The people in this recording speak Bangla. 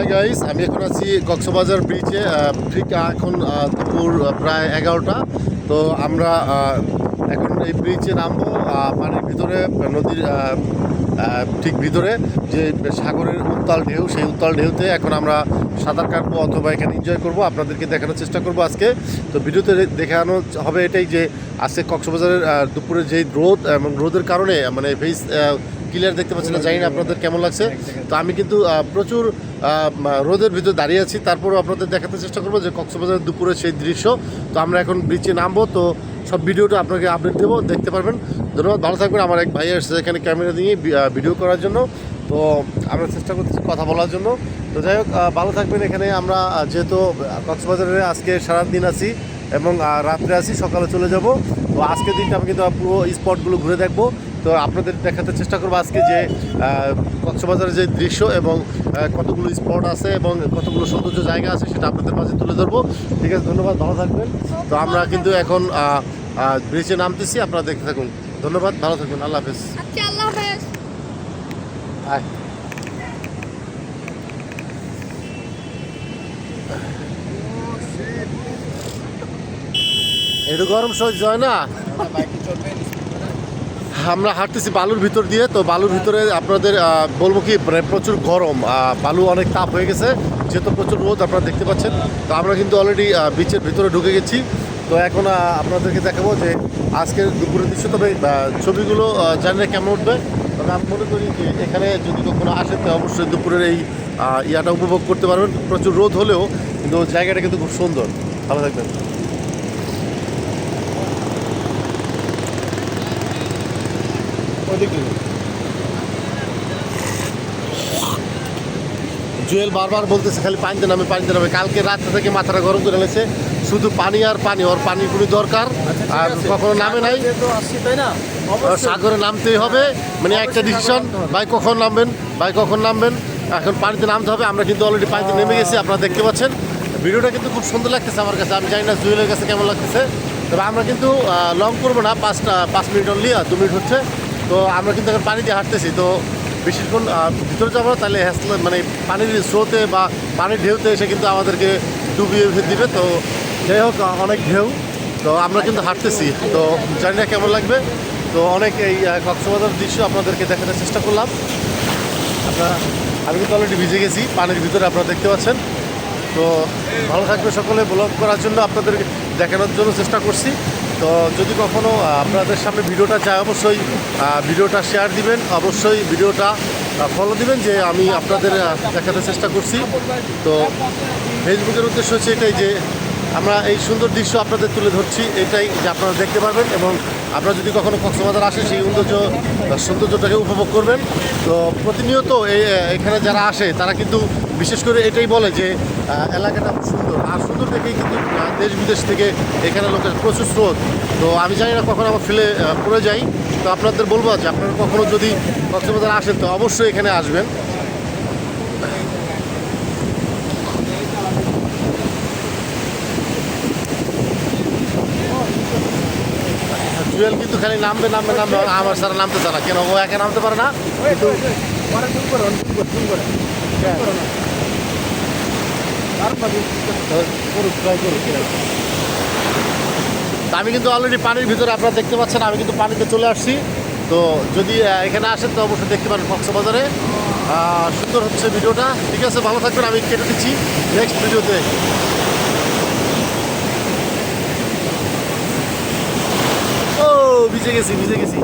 হাই গাইস আমি এখন আছি কক্সবাজার ব্রিজে ঠিক এখন দুপুর প্রায় এগারোটা। তো আমরা এখন এই ব্রিজে নামবো। পানির ভিতরে নদীর ঠিক ভিতরে যে সাগরের উত্তাল ঢেউ, সেই উত্তাল ঢেউতে এখন আমরা সাঁতার কাটবো অথবা এখানে এনজয় করব। আপনাদেরকে দেখানোর চেষ্টা করব আজকে। তো ভিডিওতে দেখানো হবে এটাই যে আজকে কক্সবাজারের দুপুরে যেই রোদ এবং রোদের কারণে মানে ফেস ক্লিয়ার দেখতে পাচ্ছি না, জানি না আপনাদের কেমন লাগছে। তো আমি কিন্তু প্রচুর রোদের ভিতরে দাঁড়িয়ে আছি। তারপরেও আপনাদের দেখাতে চেষ্টা করব যে কক্সবাজারের দুপুরে সেই দৃশ্য। তো আমরা এখন ব্রিজে নামবো। তো সব ভিডিওটা আপনাকে আপডেট দেবো, দেখতে পারবেন। ধন্যবাদ, ভালো থাকবেন। আমার এক ভাই এসেছে এখানে ক্যামেরা দিয়ে ভিডিও করার জন্য। তো আমরা চেষ্টা করতেছি কথা বলার জন্য। তো যাই হোক ভালো থাকবেন এখানে। আমরা যেহেতু কক্সবাজারে আজকে সারাদিন আছি এবং রাত্রে আছি, সকালে চলে যাব। তো আজকের দিনটা আমি কিন্তু পুরো স্পটগুলো ঘুরে দেখব। তো আপনাদের দেখাতে চেষ্টা করব আজকে যে কক্সবাজারের যে দৃশ্য এবং কতগুলো স্পট আছে এবং কতগুলো সৌন্দর্য জায়গা আছে সেটা আপনাদের মাঝে তুলে ধরবো। ঠিক আছে ধন্যবাদ ভালো থাকবেন। তো আমরা কিন্তু এখন ব্রিজে নামতেছি আপনারা দেখতে থাকুন। ধন্যবাদ ভালো থাকবেন আল্লাহ হাফেজ। আচ্ছা আল্লাহ হাফেজ। আয়। একটু গরম সহ্য হয় না? আমরা হাঁটতেছি বালুর ভিতর দিয়ে তো বালুর ভিতরে আপনাদের বলব কি মানে প্রচুর গরম বালু অনেক তাপ হয়ে গেছে যেহেতু প্রচুর রোদ আপনারা দেখতে পাচ্ছেন তো আমরা কিন্তু অলরেডি বিচের ভিতরে ঢুকে গেছি তো এখন আপনাদেরকে দেখাবো যে আজকের দুপুরের দৃশ্য তবে ছবিগুলো আহ, জানি না কেমন উঠবে তবে আমি মনে করি যে এখানে যদি কখনো আসেন তো অবশ্যই দুপুরের এই ইয়াটা উপভোগ করতে পারবেন প্রচুর রোদ হলেও কিন্তু জায়গাটা কিন্তু খুব সুন্দর। ভালো থাকবেন। জুয়েল বারবার বলতেছে খালি পানিতে নামে পানিতে নামে। কালকে রাত থেকে মাথাটা গরম করে এনেছে। শুধু পানি আর পানি ওর পানি খুবই দরকার আর কখনো নামে নাই। তাই না? সাগরে নামতেই হবে। মানে একটা ডিসিশন ভাই কখন নামবেন? ভাই কখন নামবেন? এখন পানিতে নামতে হবে। আমরা কিন্তু অলরেডি পানিতে নেমে গেছি আপনারা দেখতে পাচ্ছেন। ভিডিওটা কিন্তু খুব সুন্দর লাগতেছে আমার কাছে। আমি জানি না জুয়েলের কাছে কেমন লাগতেছে। তবে আমরা কিন্তু লং করব না। পাঁচটা পাঁচ মিনিট অনলি আর দু মিনিট হচ্ছে। তো আমরা কিন্তু এখন পানি দিয়ে হাঁটতেছি, তো বেশিক্ষণ ভিতরে যাব তাহলে হ্যাসলে মানে পানির স্রোতে বা পানির ঢেউতে এসে কিন্তু আমাদেরকে ডুবিয়ে দিবে, তো যাই হোক অনেক ঢেউ, তো আমরা কিন্তু হাঁটতেছি, তো জানি না কেমন লাগবে, তো অনেক এই কক্সবাজার দৃশ্য আপনাদেরকে দেখানোর চেষ্টা করলাম। আপনারা আমি কিন্তু অলরেডি ভিজে গেছি, পানির ভিতরে আপনারা দেখতে পাচ্ছেন, তো ভালো থাকবে সকলে ব্লগ করার জন্য আপনাদের দেখানোর জন্য চেষ্টা করছি। তো যদি কখনো আপনাদের সামনে ভিডিওটা চায় অবশ্যই ভিডিওটা শেয়ার দিবেন। অবশ্যই ভিডিওটা ফলো দিবেন যে আমি আপনাদের দেখাতে চেষ্টা করছি। তো ফেসবুকের উদ্দেশ্য হচ্ছে এটাই যে আমরা এই সুন্দর দৃশ্য আপনাদের তুলে ধরছি। এটাই যে আপনারা দেখতে পারবেন এবং আপনারা যদি কখনো কক্সবাজার আসেন, সেই সৌন্দর্য, সৌন্দর্যটাকে উপভোগ করবেন। তো প্রতিনিয়ত এই এখানে যারা আসে, তারা কিন্তু বিশেষ করে এটাই বলে যে এলাকাটা সুন্দর। আর সুন্দর দেখেই কিন্তু দেশ বিদেশ থেকে এখানে লোকের প্রচুর স্রোত। তো আমি জানি না কখন আমার ফেলে পড়ে যাই। তো আপনাদের বলব যে, আপনারা কখনো যদি কক্সবাজার আসেন, তো অবশ্যই এখানে আসবেন। জুয়েল কিন্তু খালি নামবে নামবে নামবে, আমার সারা নামতে চায় না। কেন? ও একা নামতে পারে না? আমি কিন্তু অলরেডি পানির ভিতরে আপনারা দেখতে পাচ্ছেন, আমি কিন্তু পানিতে চলে আসছি। তো যদি এখানে আসেন, তো অবশ্যই দেখতে পারেন কক্সবাজারে। সুন্দর হচ্ছে ভিডিওটা। ঠিক আছে, ভালো থাকবেন, আমি কেটে দিচ্ছি। নেক্সট ভিডিওতে ও ভিজে গেছি ভিজে গেছি।